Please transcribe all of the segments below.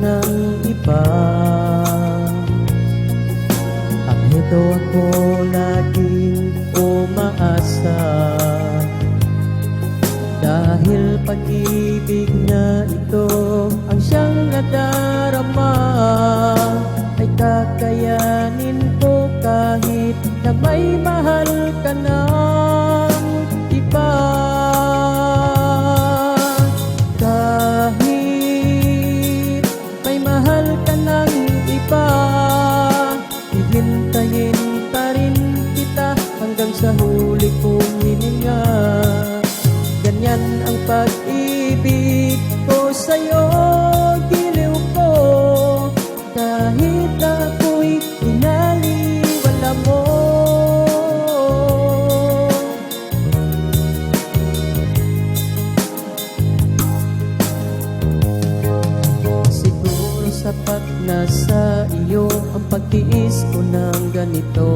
ng iba. At ito ako laging umaasa. Dahil pag-ibig na ito ang siyang nadarama Ay kakayanin ko kahit na may mahal ka na. Sapat na sa iyo ang pagtiis ko ng ganito.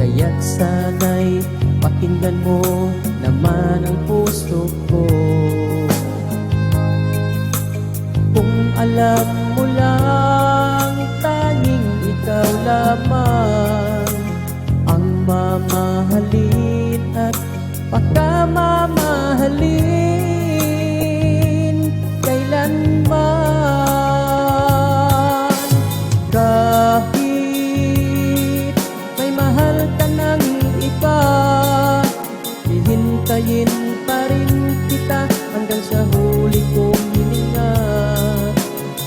Kaya't sana'y pakinggan mo naman ang puso ko. Kung alam mo lang tanging ikaw lamang Ang mamahalin kita hanggang sa huli kong hininga.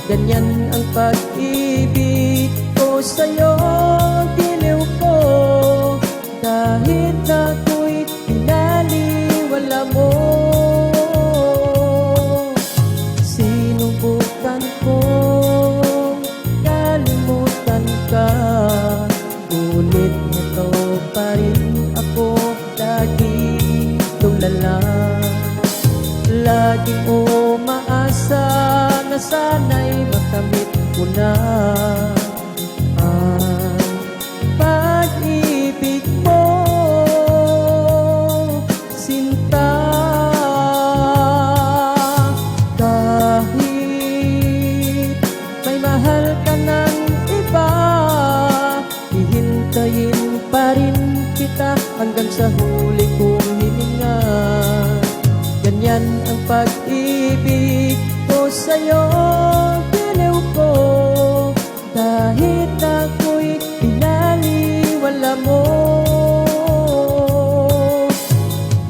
Ganyan ang pag-ibig ko sa'yo, giliw Laging umaasa na sana'y makamit ko na. Ang pag-ibig mo, sinta mahal ka ng iba Hihintayin kita hanggang sa huli Ganyan ang pag-ibig ko sa'yo, giliw ko? Kahit ako'y pinaliwala mo?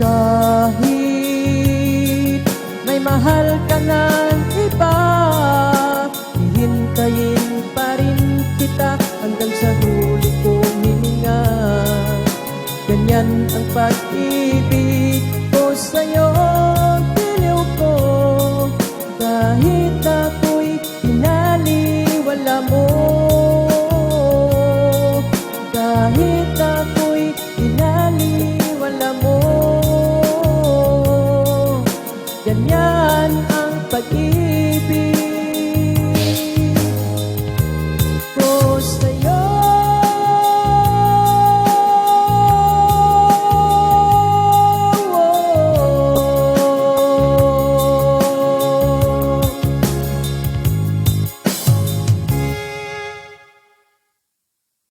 Kahit may mahal ka ng iba Hihintayin pa rin kita hanggang sa huli kong hininga. Ganyan ang pag-ibig ko sa'yo, Ganyan ang pag-ibig